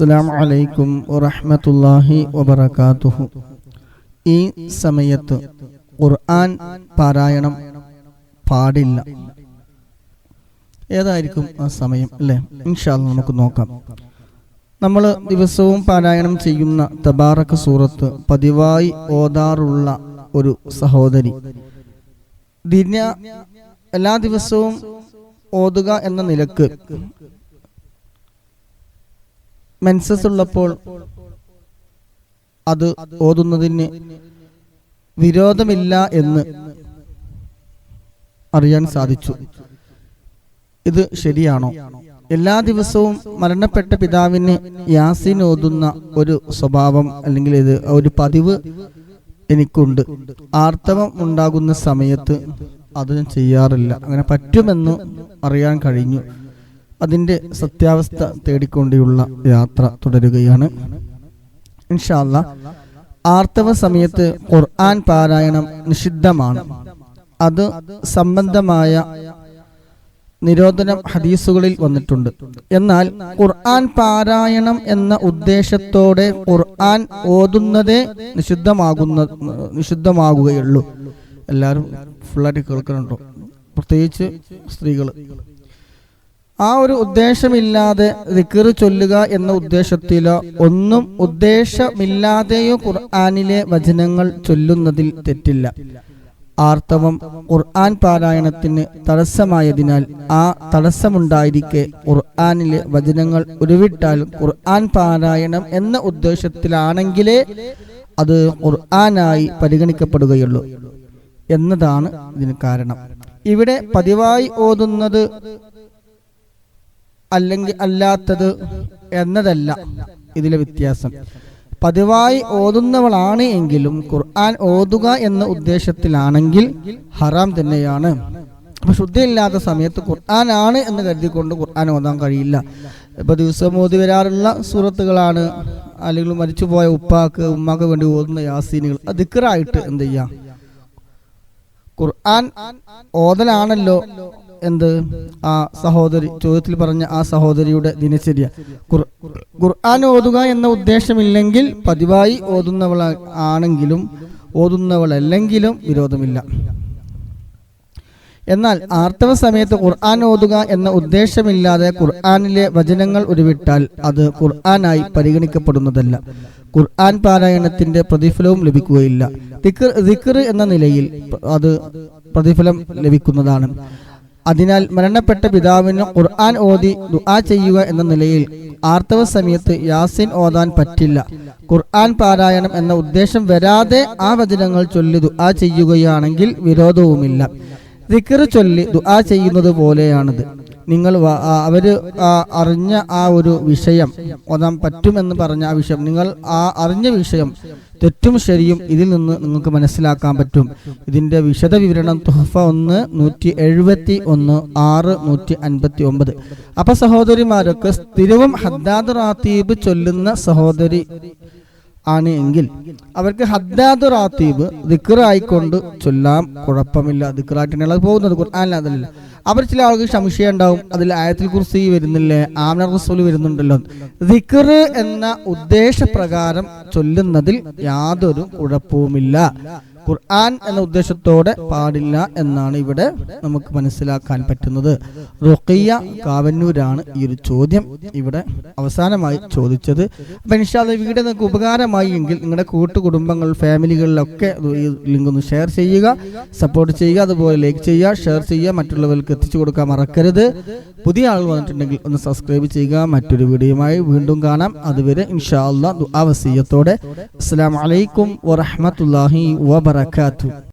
അസ്സാം അലൈക്കും വറഹ്മത്തുള്ളാഹി വബറകാതുഹു. ഈ സമയത്ത് ഖുർആൻ പാരായണം പാടില്ല. ഏതായിരിക്കും ആ സമയം അല്ലേ? ഇൻഷാല്ല നമുക്ക് നോക്കാം. നമ്മൾ ദിവസവും പാരായണം ചെയ്യുന്ന തബാറക്ക് സൂറത്ത് പതിവായി ഓതാറുള്ള ഒരു സഹോദരി. ദിന എല്ലാ ദിവസവും ഓതുക എന്ന നിലയ്ക്ക് മെൻസസ് ഉള്ളപ്പോൾ അത് ഓതുന്നതിന് വിരോധമില്ല എന്ന് അറിയാൻ സാധിച്ചു. ഇത് ശരിയാണോ? എല്ലാ ദിവസവും മരണപ്പെട്ട പിതാവിന് യാസിൻ ഓതുന്ന ഒരു സ്വഭാവം അല്ലെങ്കിൽ ഇത് ഒരു പതിവ് എനിക്കുണ്ട്. ആർത്തവം ഉണ്ടാകുന്ന സമയത്ത് അത് ഞാൻ ചെയ്യാറില്ല. അങ്ങനെ പറ്റുമെന്ന് അറിയാൻ കഴിഞ്ഞു. അതിന്റെ സത്യാവസ്ഥ തേടിക്കൊണ്ടുള്ള യാത്ര തുടരുകയാണ്. ഇൻഷാല്ല ആർത്തവ സമയത്ത് ഖുർആൻ പാരായണം നിഷിദ്ധമാണ്. അത് സംബന്ധമായ നിരോധനം ഹദീസുകളിൽ വന്നിട്ടുണ്ട്. എന്നാൽ ഖുർആൻ പാരായണം എന്ന ഉദ്ദേശത്തോടെ ഖുർആൻ ഓതുന്നതേ നിഷിദ്ധമാകുന്ന നിഷിദ്ധമാകുകയുള്ളൂ. എല്ലാവരും ഫുള്ളായിട്ട് കേൾക്കുന്നുണ്ടോ? പ്രത്യേകിച്ച് സ്ത്രീകൾ ആ ഒരു ഉദ്ദേശമില്ലാതെ ദിക്കർ ചൊല്ലുക എന്ന ഉദ്ദേശത്തിലോ ഒന്നും ഉദ്ദേശമില്ലാതെയോ ഖുർആാനിലെ വചനങ്ങൾ ചൊല്ലുന്നതിൽ തെറ്റില്ല. ആർത്തവം ഖുർആൻ പാരായണത്തിന് തടസ്സമായതിനാൽ ആ തടസ്സമുണ്ടായിരിക്കെ ഖുർആാനിലെ വചനങ്ങൾ ഉരുവിട്ടാൽ ഖുർആൻ പാരായണം എന്ന ഉദ്ദേശത്തിലാണെങ്കിലേ അത് ഖുർആനായി പരിഗണിക്കപ്പെടുകയുള്ളൂ. എന്നതാണ് ഇതിന് കാരണം. ഇവിടെ പതിവായി ഓതുന്നത് അല്ലെങ്കിൽ അല്ലാത്തത് എന്നതല്ല. ഇതിലെ വ്യത്യാസം. പതിവായി ഓതുന്നവളാണ് എങ്കിലും ഖുർആൻ ഓതുക എന്ന ഉദ്ദേശത്തിലാണെങ്കിൽ ഹറാം തന്നെയാണ്. അപ്പൊ ശുദ്ധിയില്ലാത്ത സമയത്ത് ഖുർആൻ ആണ് എന്ന് കരുതിക്കൊണ്ട് ഖുർആൻ ഓതാൻ കഴിയില്ല. ഇപ്പൊ ദിവസം ഓതി വരാറുള്ള സുഹൃത്തുക്കളാണ് അല്ലെങ്കിൽ മരിച്ചുപോയ ഉപ്പാക്ക് ഉമ്മാക്ക് വേണ്ടി ഓതുന്ന യാസീനുകൾ. അത് ദിക്കറായിട്ട് എന്ത് ചെയ്യാം? ഖുർആൻ ഓതലാണല്ലോ. എന്ത്? ആ സഹോദരി ചോദ്യത്തിൽ പറഞ്ഞ ആ സഹോദരിയുടെ ദിനചര്യ. ഖുർആൻ ഓതുക എന്ന ഉദ്ദേശമില്ലെങ്കിൽ പതിവായി ഓതുന്നവൾ ആണെങ്കിലും ഓതുന്നവളല്ലെങ്കിലും വിരോധമില്ല. എന്നാൽ ആർത്തവ സമയത്ത് ഖുർആൻ ഓതുക എന്ന ഉദ്ദേശമില്ലാതെ ഖുർആനിലെ വചനങ്ങൾ ഉരുവിട്ടാൽ അത് ഖുർആനായി പരിഗണിക്കപ്പെടുന്നതല്ല. ഖുർആൻ പാരായണത്തിന്റെ പ്രതിഫലവും ലഭിക്കുകയില്ല. ദിക്കർ എന്ന നിലയിൽ അത് പ്രതിഫലം ലഭിക്കുന്നതാണ്. അതിനാൽ മരണപ്പെട്ട പിതാവിന് ഖുർആൻ ഓതി ദുആ ചെയ്യുക എന്ന നിലയിൽ ആർത്തവ സമയത്ത് യാസിൻ ഓതാൻ പറ്റില്ല. ഖുർആൻ പാരായണം എന്ന ഉദ്ദേശം വരാതെ ആ വചനങ്ങൾ ചൊല്ലി ദുആ ചെയ്യുകയാണെങ്കിൽ വിരോധവുമില്ല. ദിക്കറ് ചൊല്ലി ദുആ ചെയ്യുന്നത് പോലെയാണിത്. നിങ്ങൾ അവർ അറിഞ്ഞ ആ ഒരു വിഷയം ഒന്നാം പറ്റുമെന്ന് പറഞ്ഞ ആ വിഷയം നിങ്ങൾ ആ അറിഞ്ഞ വിഷയം തെറ്റും ശരിയും ഇതിൽ നിന്ന് നിങ്ങൾക്ക് മനസ്സിലാക്കാൻ പറ്റും. ഇതിന്റെ വിശദ വിവരണം തുഹഫ ഒന്ന് നൂറ്റി എഴുപത്തി ഒന്ന് ആറ് നൂറ്റി അൻപത്തി ഒമ്പത്. അപ്പം സഹോദരിമാരൊക്കെ സ്ഥിരവും ഹദ്ദാദ് റാത്തീബ് ചൊല്ലുന്ന സഹോദരി ആണ് എങ്കിൽ അവർക്ക് ഹദ്ദാദ് റാത്തീബ് ദിക്കറായിക്കൊണ്ട് ചൊല്ലാം കുഴപ്പമില്ല. ദിക്കറായിട്ടാണ് പോകുന്നത്. ഖുർആാനിലതല്ല അവർ ചില ആളുകൾ സംശയം ഉണ്ടാവും അതിൽ ആയത്തിൽ കുറിച്ച് വരുന്നില്ലേ? ആമന റസൂൽ വരുന്നുണ്ടല്ലോ. ദിക്കർ എന്ന ഉദ്ദേശപ്രകാരം ചൊല്ലുന്നതിൽ യാതൊരു കുഴപ്പവുമില്ല. ഖുർആൻ എന്ന ഉദ്ദേശത്തോടെ പാടില്ല എന്നാണ് ഇവിടെ നമുക്ക് മനസ്സിലാക്കാൻ പറ്റുന്നത്. റുഖിയ കാവന്നൂരാണ് ഈ ഒരു ചോദ്യം ഇവിടെ അവസാനമായി ചോദിച്ചത്. അപ്പൊ ഇൻഷാല്ല വീഡിയോ നിങ്ങൾക്ക് ഉപകാരമായി എങ്കിൽ നിങ്ങളുടെ കൂട്ടുകുടുംബങ്ങൾ ഫാമിലികളിലൊക്കെ ഈ ലിങ്ക് ഒന്ന് ഷെയർ ചെയ്യുക. സപ്പോർട്ട് ചെയ്യുക. അതുപോലെ ലൈക്ക് ചെയ്യുക ഷെയർ ചെയ്യുക. മറ്റുള്ളവർക്ക് എത്തിച്ചു കൊടുക്കാൻ മറക്കരുത്. പുതിയ ആൾ വന്നിട്ടുണ്ടെങ്കിൽ ഒന്ന് സബ്സ്ക്രൈബ് ചെയ്യുക. മറ്റൊരു വീഡിയോയുമായി വീണ്ടും കാണാം. അതുവരെ ഇൻഷാ അല്ലാ ദുആ വസിയത്തോടെ. അസ്സലാമു അലൈക്കും വറഹ്മത്തുള്ളാഹി വബറകാതുഹു